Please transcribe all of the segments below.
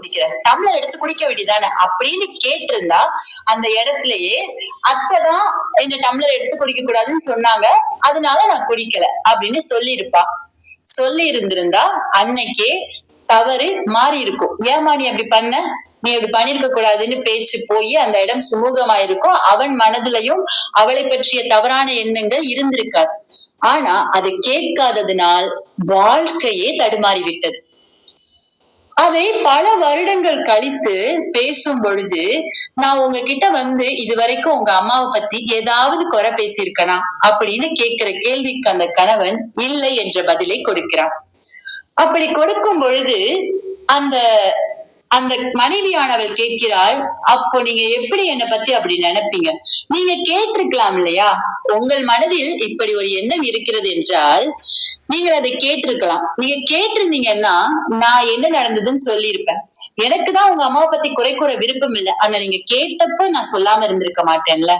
குடிக்கிற டம்ளர் எடுத்து குடிக்க வேண்டியதானே அப்படின்னு கேட்டிருந்தா அந்த இடத்துலயே அத்தை தான் இந்த டம்ளர் எடுத்து குடிக்க கூடாதுன்னு சொன்னாங்க. அதனால நான் குடிக்கல அப்படின்னு சொல்லியிருப்பா. சொல்லி இருந்திருந்தா அன்னைக்கே தவறு மாறி இருக்கும் ஏமா நீ அப்படி பண்ண? நீ அப்படி பண்ணிருக்க கூடாதுன்னு பேச்சு போய் அந்த இடம் சுமூகமாயிருக்கும். அவன் மனதிலையும் அவளை பற்றிய தவறான எண்ணங்கள் இருந்திருக்காது. ஆனா அதை கேட்காததினால் வாழ்க்கையே தடுமாறி விட்டது அதை பல வருடங்கள் கழித்து பேசும் பொழுது நான் உங்ககிட்ட வந்து இதுவரைக்கும் உங்க அம்மாவை பத்தி ஏதாவது குறை பேசியிருக்கனா? அப்படின்னு கேட்கிற கேள்விக்கு அந்த கணவன் இல்லை என்ற பதிலை கொடுக்கிறான். அப்படி கொடுக்கும் பொழுது அந்த அந்த மனைவியானவள் கேட்கிறாள் அப்போ நீங்க எப்படி என்னை பத்தி அப்படி நினைப்பீங்க? நீங்க கேட்டிருக்கலாம் இல்லையா? உங்கள் மனதில் இப்படி ஒரு எண்ணம் இருக்கிறது என்றால் நீங்கள் அதை கேட்டிருக்கலாம். நீங்க கேட்டிருந்தீங்கன்னா நான் என்ன நடந்ததுன்னு சொல்லியிருப்பேன். எனக்கு தான் உங்க அம்மாவை பத்தி குறை கூற விருப்பம் இல்லை. ஆனா நீங்க கேட்டப்ப நான் சொல்லாம இருந்திருக்க மாட்டேன்ல.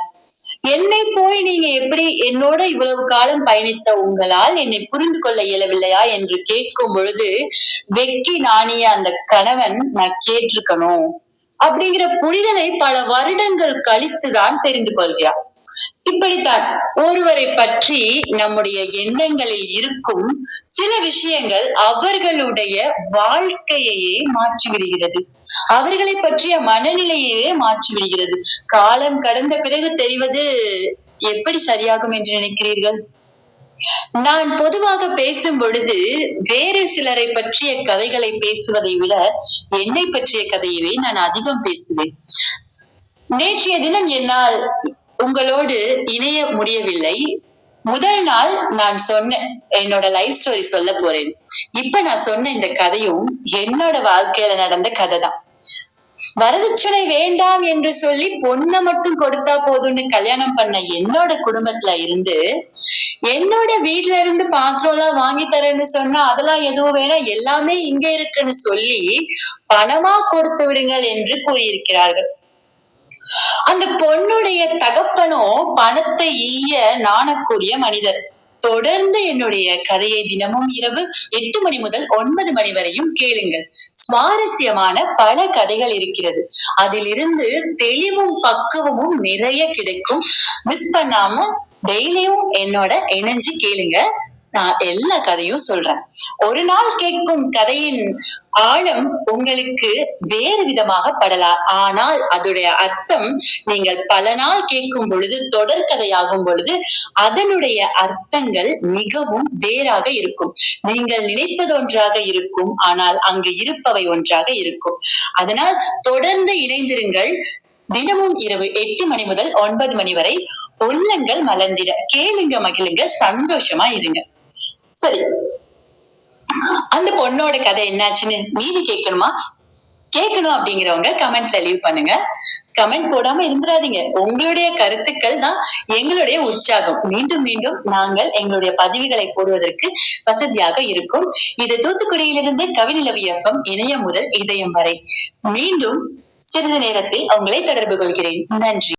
என்னை போய் நீங்க எப்படி என்னோட இவ்வளவு காலம் பயணித்த உங்களால் என்னை புரிந்து கொள்ள இயலவில்லையா என்று கேட்கும் பொழுது வெக்கி நாணிய அந்த கணவன் நான் கேட்டிருக்கணும். அப்படிங்கிற புரிதலை பல வருடங்கள் கழித்துதான் தெரிந்து கொள்கிறான் இப்படித்தான் ஒருவரை பற்றி நம்முடைய எண்ணங்களில் இருக்கும் சில விஷயங்கள் அவர்களுடைய வாழ்க்கையையே மாற்றிவிடுகிறது. அவர்களை பற்றிய மனநிலையையே மாற்றிவிடுகிறது. காலம் கடந்த பிறகு தெரிவது எப்படி சரியாகும் என்று நினைக்கிறீர்கள்? நான் பொதுவாக பேசும் பொழுது வேறு சிலரை பற்றிய கதைகளை பேசுவதை விட என்னை பற்றிய கதையவே நான் அதிகம் பேசுவேன். நேற்றைய தினம் என்னால் உங்களோடு இணைய முடியவில்லை. முதல் நாள் நான் சொன்ன என்னோட லைஃப் ஸ்டோரி சொல்ல போறேன். இப்ப நான் சொன்ன இந்த கதையும் என்னோட வாழ்க்கையில நடந்த கதை தான் வரதட்சணை வேண்டாம் என்று சொல்லி பொண்ணை மட்டும் கொடுத்தா போதும்னு கல்யாணம் பண்ண என்னோட குடும்பத்துல இருந்து என்னோட வீட்ல இருந்து பாத்திரம் எல்லாம் வாங்கி தரேன்னு சொன்னா அதெல்லாம் எதுவும் வேணாம் எல்லாமே இங்க இருக்குன்னு சொல்லி பணமா கொடுத்து விடுங்கள் என்று கூறியிருக்கிறார்கள். அந்த பொண்ணுடைய தகப்பனும் பணத்தை ஈய நாணக்கூடிய மனிதர். தொடர்ந்து என்னுடைய கதையை தினமும் இரவு எட்டு மணி முதல் ஒன்பது மணி வரையும் கேளுங்கள். சுவாரஸ்யமான பல கதைகள் இருக்கிறது. அதிலிருந்து தெளிவும் பக்குவமும் நிறைய கிடைக்கும். மிஸ் பண்ணாம டெய்லியும் என்னோட இணைஞ்சு கேளுங்க. நான் எல்லா கதையும் சொல்றேன். ஒரு நாள் கேட்கும் கதையின் ஆழம் உங்களுக்கு வேறு விதமாக படலாம். ஆனால் அதோடைய அர்த்தம் நீங்கள் பல நாள் கேட்கும் பொழுது தொடர் கதையாகும் பொழுது அதனுடைய அர்த்தங்கள் மிகவும் வேறாக இருக்கும். நீங்கள் நினைத்தது ஒன்றாக இருக்கும் ஆனால் அங்கு இருப்பவை ஒன்றாக இருக்கும். அதனால் தொடர்ந்து இணைந்திருங்கள். தினமும் இரவு எட்டு மணி முதல் ஒன்பது மணி வரை உள்ளங்கள் மலர்ந்திட. கேளுங்க மகிழுங்க சந்தோஷமா இருங்க. சரி. அந்த பொண்ணோட கதை என்னாச்சுன்னு மீதி கேட்கணுமா? கேட்கணும் அப்படிங்கிறவங்க கமெண்ட்ல லீவ் பண்ணுங்க. கமெண்ட் போடாம இருந்துடாதீங்க உங்களுடைய கருத்துக்கள் தான் எங்களுடைய உற்சாகம். மீண்டும் மீண்டும் நாங்கள் எங்களுடைய பதிவுகளை போடுவதற்கு வசதியாக இருக்கும். இது தூத்துக்குடியிலிருந்து கவிநிலவி எஃப்எம் இணையம் முதல் இதயம் வரை. மீண்டும் சிறிது நேரத்தில் உங்களை தொடர்பு கொள்கிறேன். நன்றி.